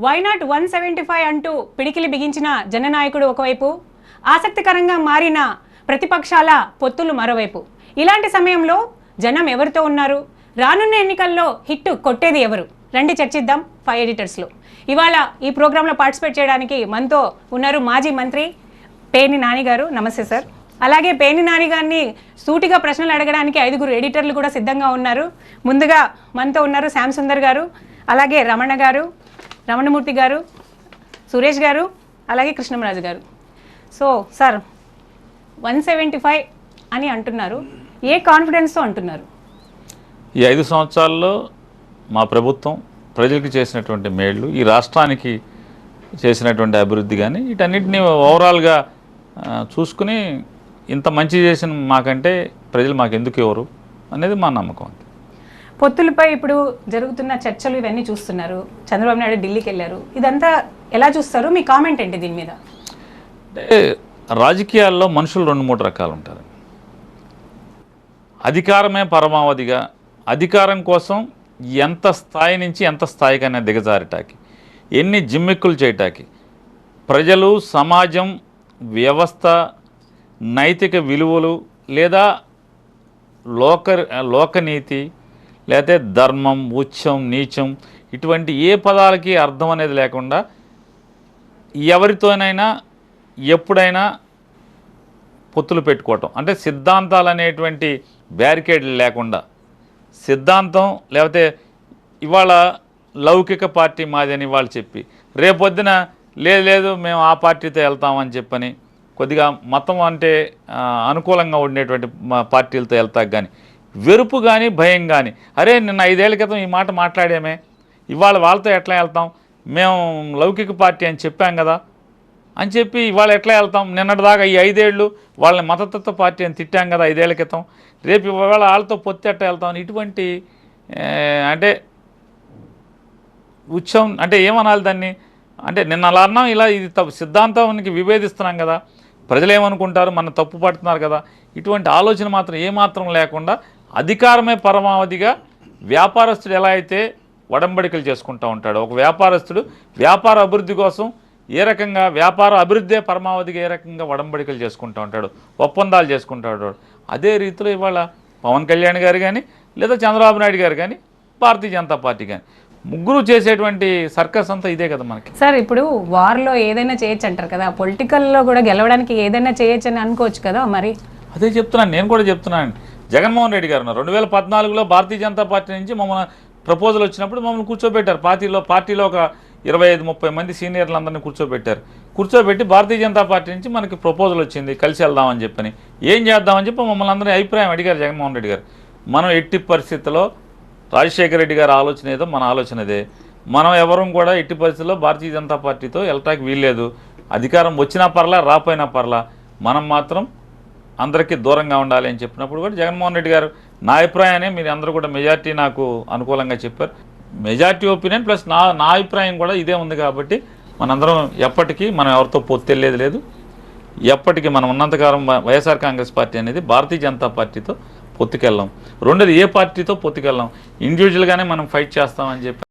Why not one seventy five అంటూ పిడికిలి బిగించిన జననాయకుడు ఒకవైపు? ఆసక్తికరంగా మారిన ప్రతిపక్షాల పొత్తులు మరోవైపు. ఇలాంటి సమయంలో జనం ఎవరితో ఉన్నారు? రానున్న ఎన్నికల్లో హిట్ కొట్టేది ఎవరు? రండి చర్చిద్దాం ఫైవ్ ఎడిటర్స్లో. ఇవాళ ఈ ప్రోగ్రాంలో పార్టిసిపేట్ చేయడానికి మనతో ఉన్నారు మాజీ మంత్రి పేర్ని నాని గారు. నమస్తే సార్. అలాగే పేర్ని నాని గారిని సూటిగా ప్రశ్నలు అడగడానికి ఐదుగురు ఎడిటర్లు కూడా సిద్ధంగా ఉన్నారు. ముందుగా మనతో ఉన్నారు శ్యామ్ సుందర్ గారు అలాగే రమణ గారు రమణమూర్తి గారు సురేష్ గారు అలాగే కృష్ణమరాజు గారు. So sir one seventy five అని అంటున్నారు. ఏ కాన్ఫిడెన్స్తో అంటున్నారు? ఈ ఐదు సంవత్సరాల్లో మా ప్రభుత్వం ప్రజలకు చేసినటువంటి మేళ్ళు ఈ రాష్ట్రానికి చేసినటువంటి అభివృద్ధి కానీ వీటన్నిటిని ఓవరాల్గా చూసుకుని ఇంత మంచి చేసిన మాకంటే ప్రజలు మాకు ఎందుకు ఇవ్వరు అనేది మా నమ్మకం అంతే. పొత్తులపై ఇప్పుడు జరుగుతున్న చర్చలు ఇవన్నీ చూస్తున్నారు. చంద్రబాబు నాయుడు ఢిల్లీకి వెళ్ళారు. ఇదంతా ఎలా చూస్తారు? మీ కామెంట్ ఏంటి దీని మీద? అంటే రాజకీయాల్లో మనుషులు రెండు మూడు రకాలు ఉంటారు. అధికారమే పరమావధిగా అధికారం కోసం ఎంత స్థాయి నుంచి ఎంత స్థాయికైనా దిగజారిటాకి ఎన్ని జిమ్మిక్కులు చేయటాకి ప్రజలు సమాజం వ్యవస్థ నైతిక విలువలు లేదా లోక లోకనీతి లేకపోతే ధర్మం ఉచ్చం నీచం ఇటువంటి ఏ పదాలకి అర్థం అనేది లేకుండా ఎవరితోనైనా ఎప్పుడైనా పొత్తులు పెట్టుకోవటం. అంటే సిద్ధాంతాలు అనేటువంటి బ్యారికేడ్లు లేకుండా. సిద్ధాంతం లేకపోతే ఇవాళ లౌకిక పార్టీ మాది అని వాళ్ళు చెప్పి రేపొద్దున లేదు లేదు మేము ఆ పార్టీతో వెళ్తామని చెప్పని కొద్దిగా మతం అంటే అనుకూలంగా ఉండేటువంటి పార్టీలతో వెళ్తాక కానీ వెరుపు కానీ భయం కానీ అరే నిన్న ఐదేళ్ళ క్రితం ఈ మాట మాట్లాడామే. ఇవాళ వాళ్ళతో ఎట్లా వెళ్తాం? మేము లౌకిక పార్టీ అని చెప్పాం కదా. అని చెప్పి ఇవాళ ఎట్లా వెళ్తాం? నిన్నటిదాకా ఈ ఐదేళ్ళు వాళ్ళని మతతత్వ పార్టీ అని తిట్టాం కదా ఐదేళ్ళ క్రితం. రేపు ఇవాళ వాళ్ళతో పొత్తు ఎట్లా వెళ్తాం? ఇటువంటి అంటే ఉత్సవం అంటే ఏమనాలి దాన్ని? అంటే నిన్న అలా అన్నాం ఇలా ఇది సిద్ధాంతానికి విభేదిస్తున్నాం కదా. ప్రజలు ఏమనుకుంటారు మన తప్పు పడుతున్నారు కదా. ఇటువంటి ఆలోచన మాత్రం ఏమాత్రం లేకుండా అధికారమే పరమావధిగా వ్యాపారస్తుడు ఎలా అయితే ఒడంబడికలు చేసుకుంటూ ఉంటాడు ఒక వ్యాపారస్తుడు వ్యాపార అభివృద్ధి కోసం ఏ రకంగా వ్యాపార అభివృద్ధే పరమావధిగా ఏ రకంగా ఒడంబడికలు చేసుకుంటూ ఉంటాడు ఒప్పందాలు చేసుకుంటాడు అదే రీతిలో ఇవాళ పవన్ కళ్యాణ్ గారు కానీ లేదా చంద్రబాబు నాయుడు గారు కానీ భారతీయ జనతా పార్టీ కానీ ముగ్గురు చేసేటువంటి సర్కస్ అంతా ఇదే కదా మనకి. సార్ ఇప్పుడు వార్లో ఏదైనా చేయొచ్చు అంటారు కదా పొలిటికల్లో కూడా గెలవడానికి ఏదైనా చేయొచ్చు అని అనుకోవచ్చు కదా మరి? అదే చెప్తున్నాను నేను కూడా చెప్తున్నాను. జగన్మోహన్ రెడ్డి గారు రెండు వేల పద్నాలుగులో భారతీయ జనతా పార్టీ నుంచి మమ్మల్ని ప్రపోజల్ వచ్చినప్పుడు మమ్మల్ని కూర్చోబెట్టారు. పార్టీలో పార్టీలో ఒక ఇరవై ఐదు ముప్పై మంది సీనియర్లందరినీ కూర్చోబెట్టారు. కూర్చోబెట్టి భారతీయ జనతా పార్టీ నుంచి మనకి ప్రపోజల్ వచ్చింది. కలిసి వెళ్దామని చెప్పని. ఏం చేద్దామని చెప్పి మమ్మల్ని అందరినీ అభిప్రాయం అడిగారు జగన్మోహన్ రెడ్డి గారు. మనం ఎట్టి పరిస్థితుల్లో రాజశేఖర రెడ్డి గారి ఆలోచన ఏదో మన ఆలోచనదే మనం ఎవరూ కూడా ఎట్టి పరిస్థితుల్లో భారతీయ జనతా పార్టీతో వెళ్ళటానికి వీల్లేదు. అధికారం వచ్చినా పర్లా రాపోయినా పర్లా. మనం మాత్రం అందరికీ దూరంగా ఉండాలి అని చెప్పినప్పుడు కూడా జగన్మోహన్ రెడ్డి గారు నా అభిప్రాయాన్ని మీరు అందరూ కూడా మెజార్టీ నాకు అనుకూలంగా చెప్పారు. మెజార్టీ ఒపీనియన్ ప్లస్ నా నా అభిప్రాయం కూడా ఇదే ఉంది కాబట్టి మనందరం ఎప్పటికీ మనం ఎవరితో పొత్తెళ్ళేది లేదు. ఎప్పటికీ మనం ఉన్నంతకాలం వైఎస్ఆర్ కాంగ్రెస్ పార్టీ అనేది భారతీయ జనతా పార్టీతో పొత్తుకెళ్ళాం. రెండోది ఏ పార్టీతో పొత్తుకెళ్ళాం? ఇండివిజువల్గానే మనం ఫైట్ చేస్తామని చెప్పి